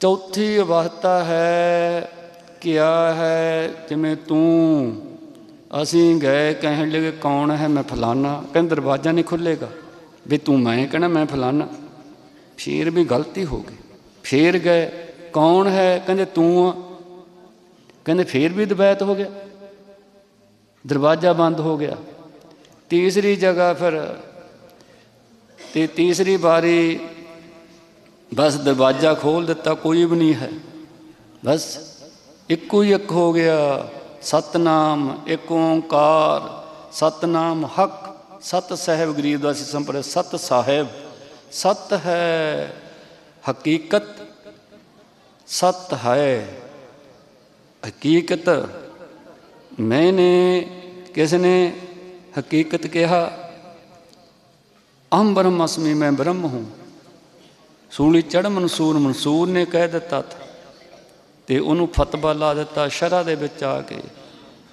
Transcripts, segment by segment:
ਚੌਥੀ ਅਵਸਥਾ ਹੈ, ਕਿਆ ਹੈ, ਜਿਵੇਂ ਤੂੰ, ਅਸੀਂ ਗਏ ਕਹਿਣ ਲੱਗੇ, ਕੌਣ ਹੈ? ਮੈਂ ਫਲਾਨਾ। ਕਹਿੰਦੇ ਦਰਵਾਜ਼ਾ ਨਹੀਂ ਖੁੱਲੇਗਾ ਵੀ ਤੂੰ ਮੈਂ ਕਹਿਣਾ, ਮੈਂ ਫਲਾਨਾ। ਫੇਰ ਵੀ ਗਲਤੀ ਹੋ ਗਈ। ਫੇਰ ਗਏ, ਕੌਣ ਹੈ? ਕਹਿੰਦੇ ਤੂੰ ਆ। ਕਹਿੰਦੇ ਫੇਰ ਵੀ ਦਬੈਤ ਹੋ ਗਿਆ। ਦਰਵਾਜ਼ਾ ਬੰਦ ਹੋ ਗਿਆ। ਤੀਸਰੀ ਜਗ੍ਹਾ ਫਿਰ, ਤੇ ਤੀਸਰੀ ਵਾਰੀ ਬਸ ਦਰਵਾਜ਼ਾ ਖੋਲ ਦਿੱਤਾ, ਕੋਈ ਵੀ ਨਹੀਂ ਹੈ। ਬਸ ਇੱਕੋ ਹੀ ਇੱਕ ਹੋ ਗਿਆ। ਸਤਨਾਮ, ਇੱਕ ਓੰਕਾਰ, ਸਤਨਾਮ ਹਕ, ਸਤ ਸਾਹਿਬ ਸੀ ਸੰਪਰੇ ਸਤ ਸਾਹਿਬ। ਸਤ ਹੈ ਹਕੀਕਤ, ਸਤ ਹੈ ਹਕੀਕਤ। ਮੈਨੇ ਕਿਸ ਨੇ ਹਕੀਕਤ ਕਿਹਾ? ਅਹੰ ਬ੍ਰਹਮ ਅਸਮੀ ਮੈਂ ਬ੍ਰਹਮ ਹੂੰ। ਸੂਲੀ ਚੜ ਮਨਸੂਰ ਮਨਸੂਰ ਨੇ ਕਹਿ ਦਿੱਤਾ ਥਾ ਤੇ ਉਹਨੂੰ ਫਤਵਾ ਲਾ ਦਿੱਤਾ ਸ਼ਰਾ ਦੇ ਵਿੱਚ ਆ ਕੇ,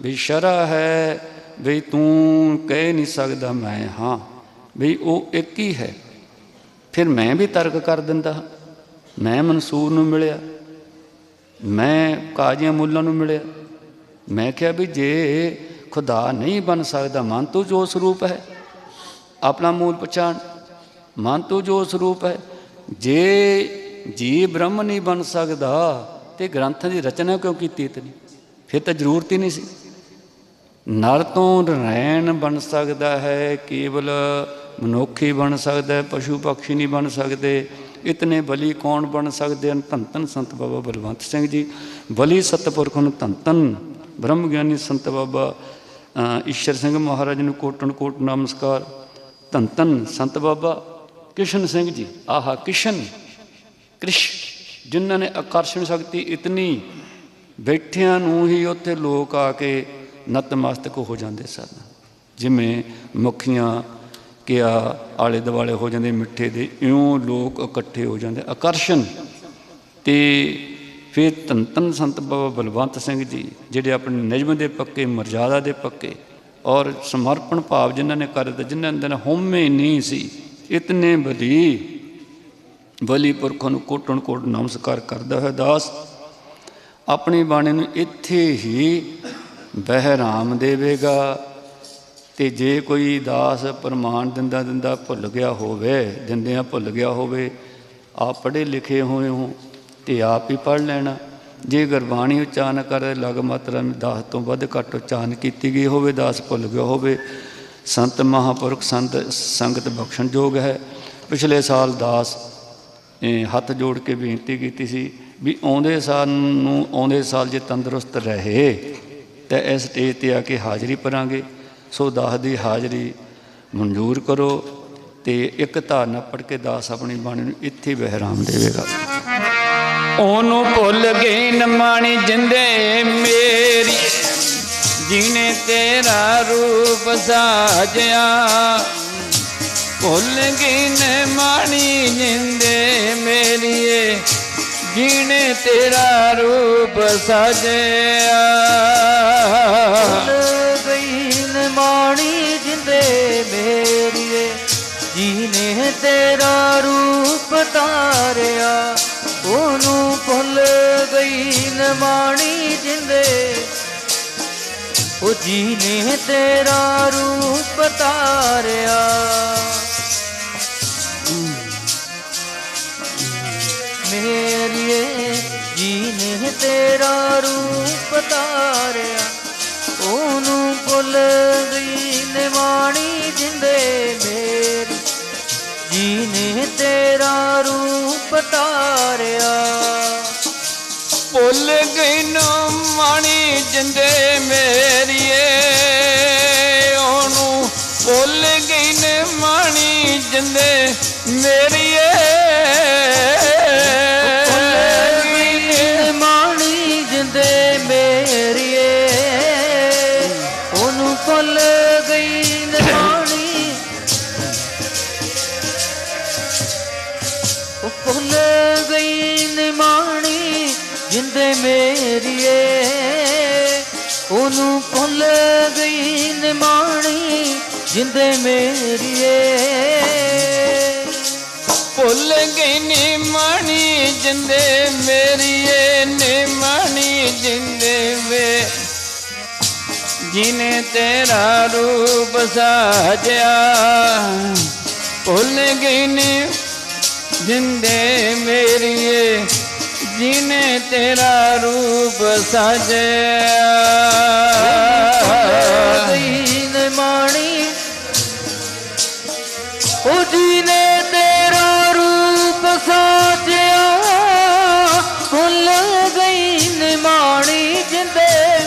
ਵੀ ਸ਼ਰਾ ਹੈ, ਵੀ ਤੂੰ ਕਹਿ ਨਹੀਂ ਸਕਦਾ ਮੈਂ, ਹਾਂ, ਵੀ ਉਹ ਇੱਕ ਹੀ ਹੈ। ਫਿਰ ਮੈਂ ਵੀ ਤਰਕ ਕਰ ਦਿੰਦਾ, ਮੈਂ ਮਨਸੂਰ ਨੂੰ ਮਿਲਿਆ, ਮੈਂ ਕਾਜ਼ੀਆਂ ਮੁੱਲਾਂ ਨੂੰ ਮਿਲਿਆ। ਮੈਂ ਕਿਹਾ ਵੀ ਜੇ ਖੁਦਾ ਨਹੀਂ ਬਣ ਸਕਦਾ ਮਨ ਤੂੰ ਜੋ ਸਰੂਪ ਹੈ, ਆਪਣਾ ਮੂਲ ਪਛਾਣ ਮਨ ਤੂੰ ਜੋ ਸਰੂਪ ਹੈ ਜੇ ਜੀ ਬ੍ਰਹਮ ਨਹੀਂ ਬਣ ਸਕਦਾ ਤੇ ਗ੍ਰੰਥਾਂ ਦੀ ਰਚਨਾ ਕਿਉਂ ਕੀਤੀ ਇਤਨੀ? ਫਿਰ ਤਾਂ ਜ਼ਰੂਰਤ ਹੀ ਨਹੀਂ ਸੀ। ਨਰ ਤੋਂ ਨਰੈਣ ਬਣ ਸਕਦਾ ਹੈ, ਕੇਵਲ ਮਨੁੱਖੀ ਬਣ ਸਕਦਾ ਹੈ, ਪਸ਼ੂ ਪਕਸ਼ੀ ਨਹੀਂ ਬਣ ਸਕਦੇ। ਇਤਨੇ ਬਲੀ ਕੌਣ ਬਣ ਸਕਦੇ ਹਨ? ਧੰਨ ਧੰਨ ਸੰਤ ਬਾਬਾ ਬਲਵੰਤ ਸਿੰਘ ਜੀ। ਬਲੀ ਸਤਪੁਰਖ ਨੂੰ ਧੰਨ ਧੰਨ ਬ੍ਰਹਮ ਗਿਆਨੀ ਸੰਤ ਬਾਬਾ ਈਸ਼ਰ ਸਿੰਘ ਮਹਾਰਾਜ ਨੂੰ ਕੋਟਨ ਕੋਟ ਨਮਸਕਾਰ। ਧੰਨ ਧੰਨ ਸੰਤ ਬਾਬਾ ਕਿਸ਼ਨ ਸਿੰਘ ਜੀ। ਆਹਾ, ਕਿਸ਼ਨ। ਕ੍ਰਿਸ਼, ਜਿਨ੍ਹਾਂ ਨੇ ਆਕਰਸ਼ਣ ਸ਼ਕਤੀ ਇਤਨੀ, ਬੈਠਿਆਂ ਨੂੰ ਹੀ ਉੱਥੇ ਲੋਕ ਆ ਕੇ ਨਤਮਸਤਕ ਹੋ ਜਾਂਦੇ ਸਨ। ਜਿਵੇਂ ਮੁਖੀਆਂ ਕਿਆ ਆਲੇ ਦੁਆਲੇ ਹੋ ਜਾਂਦੇ, ਮਿੱਠੇ ਦੇ ਇਉਂ ਲੋਕ ਇਕੱਠੇ ਹੋ ਜਾਂਦੇ। ਆਕਰਸ਼ਣ ਤੇ ਫਿਰ ਧੰਨ ਧੰਨ ਸੰਤ ਬਾਬਾ ਬਲਵੰਤ ਸਿੰਘ ਜੀ, ਜਿਹੜੇ ਆਪਣੇ ਨਿਯਮ ਦੇ ਪੱਕੇ, ਮਰਜ਼ਾਦਾ ਦੇ ਪੱਕੇ ਔਰ ਸਮਰਪਣ ਭਾਵ ਜਿਨ੍ਹਾਂ ਨੇ ਕਰ ਦਿੱਤਾ, ਜਿਨ੍ਹਾਂ ਦੇ ਹਉਮੈ ਨਹੀਂ ਸੀ। ਇਤਨੇ ਬਲੀ ਬਲੀ ਪੁਰਖਾਂ ਨੂੰ ਕੋਟਣ ਕੋਟ ਨਮਸਕਾਰ ਕਰਦਾ ਹੈ ਦਾਸ ਆਪਣੀ ਬਾਣੀ ਨੂੰ ਇੱਥੇ ਹੀ ਬਹਿਰਾਮ ਦੇਵੇਗਾ ਤੇ ਜੇ ਕੋਈ ਦਾਸ ਪ੍ਰਮਾਣ ਦਿੰਦਾ ਦਿੰਦਾ ਭੁੱਲ ਗਿਆ ਹੋਵੇ ਦਿੰਦਿਆਂ ਭੁੱਲ ਗਿਆ ਹੋਵੇ ਆਪ ਪੜ੍ਹੇ ਲਿਖੇ ਹੋਏ ਹੋ ਤੇ ਆਪ ਹੀ ਪੜ੍ਹ ਲੈਣਾ ਜੇ ਗੁਰਬਾਣੀ ਉਚਾਰਨ ਕਰ ਲਗ ਮਾਤਰਾ ਵਿੱਚ 10 ਤੋਂ ਵੱਧ ਘੱਟ ਉਚਾਰਨ ਕੀਤੀ ਗਈ ਹੋਵੇ ਦਾਸ ਭੁੱਲ ਗਿਆ ਹੋਵੇ ਸੰਤ ਮਹਾਪੁਰਖ, ਸੰਤ ਸੰਗਤ ਬਖਸ਼ਣ ਯੋਗ ਹੈ। ਪਿਛਲੇ ਸਾਲ ਦਾਸ ਹੱਥ ਜੋੜ ਕੇ ਬੇਨਤੀ ਕੀਤੀ ਸੀ ਵੀ ਆਉਂਦੇ ਸਾਲ ਨੂੰ ਆਉਂਦੇ ਸਾਲ ਜੇ ਤੰਦਰੁਸਤ ਰਹੇ, ਤਾਂ ਇਸ ਸਟੇਜ ਤੇ ਆ ਕੇ ਹਾਜ਼ਰੀ ਭਰਾਂਗੇ। ਸੋ ਦਾਸ ਦੀ ਹਾਜ਼ਰੀ ਮਨਜ਼ੂਰ ਕਰੋ ਤੇ ਇੱਕ ਧਾਰਨਾ ਪੜ ਕੇ ਦਾਸ ਆਪਣੀ ਬਾਣੀ ਨੂੰ ਇੱਥੇ ਬਹਿਰਾਮ ਦੇਵੇਗਾ। ਉਹਨੂੰ ਭੁੱਲ ਗਈ ਨਮਾਣੀ ਜਿੰਦੇ ਮੇਰੀ। ਜਿਨੇ ਤੇਰਾ ਰੂਪ ਸਾਜਿਆ, ਭੁੱਲ ਗਈ ਮਾਣੀ ਜਿੰਦੇ ਮੇਰੀਏ, ਜਿਨੇ ਤੇਰਾ ਰੂਪ ਸਾਜਿਆ। ਭੁੱਲ ਗਈ ਨਿਮਾਣੀ ਜਿੰਦੇ ਮੇਰੀਏ, ਜੀਨੇ ਤੇਰਾ ਰੂਪ ਤਾਰਿਆ, ਉਹਨੂੰ ਭੁੱਲ ਗਈ ਨਿਮਾਣੀ ਜਿੰਦੇ ਉਹ ਜੀਨੇ ਤੇਰਾ ਰੂਪ ਤਾਰਿਆ ਮੇਰੀਏ, ਜੀਨੇ ਤੇਰਾ ਰੂਪ ਤਾਰਿਆ ਉਹਨੂੰ ਭੁੱਲ ਗਈ ਨਿਮਾਣੀ ਜਿੰਦੇ ਮੇਰੀ। ਜੀਨੇ ਤੇਰਾ ਰੂਪ ਤਾਰਿਆ ਭੁੱਲ ਗਈ ਨਾ ਨਮਾਣੀ ਜਿੰਦੇ ਮੇਰੀਏ, ਉਹਨੂੰ ਭੁੱਲ ਗਈ ਨਮਾਣੀ ਜਿੰਦੇ ਮੇਰੀਏ ਭੁੱਲ ਗਈ ਜਿੰਦੇ ਮੇਰੀਏ। ਉਹਨੂੰ ਭੁੱਲ ਗਈ ਨਿਮਾਣੀ ਉਹ ਭੁੱਲ ਗਈ ਨਿਮਾਣੀ ਜਿੰਦੇ ਮੇਰੀਏ। ਉਹਨੂੰ ਭੁੱਲ ਗਈ ਨਿਮਾਣੀ, ਜਿੰਦੇ ਮੇਰੀਏ। ਭੁੱਲ ਭੁੱਲ ਗਈ ਨੀ ਮਾਣੀ ਜਿੰਦੇ ਮੇਰੀਏ ਨੀ ਜਿੰਦੇ ਵੇ ਜਿਨੇ ਤੇਰਾ ਰੂਪ ਸਾਜਿਆ, ਭੁੱਲ ਗਈ ਨੀ, ਜਿੰਦੇ ਮੇਰੀਏ। ਜਿਨੇ ਤੇਰਾ ਰੂਪ ਸਜਿਆ। ਦੀਨ ਮਾਣੀ, ਉਹ ਜਿਨੇ ਤੇਰਾ ਰੂਪ ਸਜਿਆ। ਭੁੱਲ ਗਈ ਨਿਮਾਣੀ ਜਿੰਦੇ।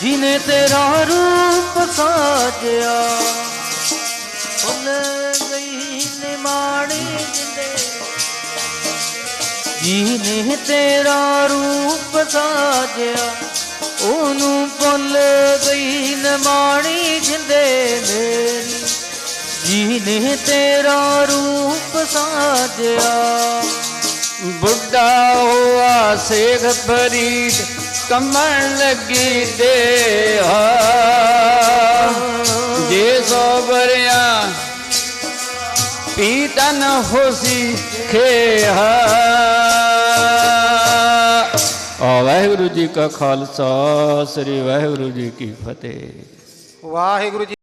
ਜਿਨੇ ਤੇਰਾ ਰੂਪ ਸਜਿਆ। ਭੁੱਲ ਗਈ ਨਿਮਾਣੀ ਜਿੰਦੇ। ਜੀਨੇ ਤੇਰਾ ਰੂਪ ਸਾਜਿਆ, ਉਹਨੂੰ ਭੁੱਲ ਗਈ ਨਮਾਣੀ ਜਿੰਦੇ ਮੇਰੀ। ਜੀਨੇ ਤੇਰਾ ਰੂਪ ਸਾਜਿਆ, ਬੁੱਢਾ ਹੋਆ ਸੇਖ ਫਰੀਦ ਕਮਣ ਲੱਗੀ ਦੇ ਜੇ ਸੋ ਬਰਿਆ ਪੀਤਨ ਹੋਸੀ ਵਾਹਿਗੁਰੂ ਜੀ ਕਾ ਖਾਲਸਾ ਸ੍ਰੀ ਵਾਹਿਗੁਰੂ ਜੀ ਕੀ ਫਤਿਹ ਵਾਹਿਗੁਰੂ ਜੀ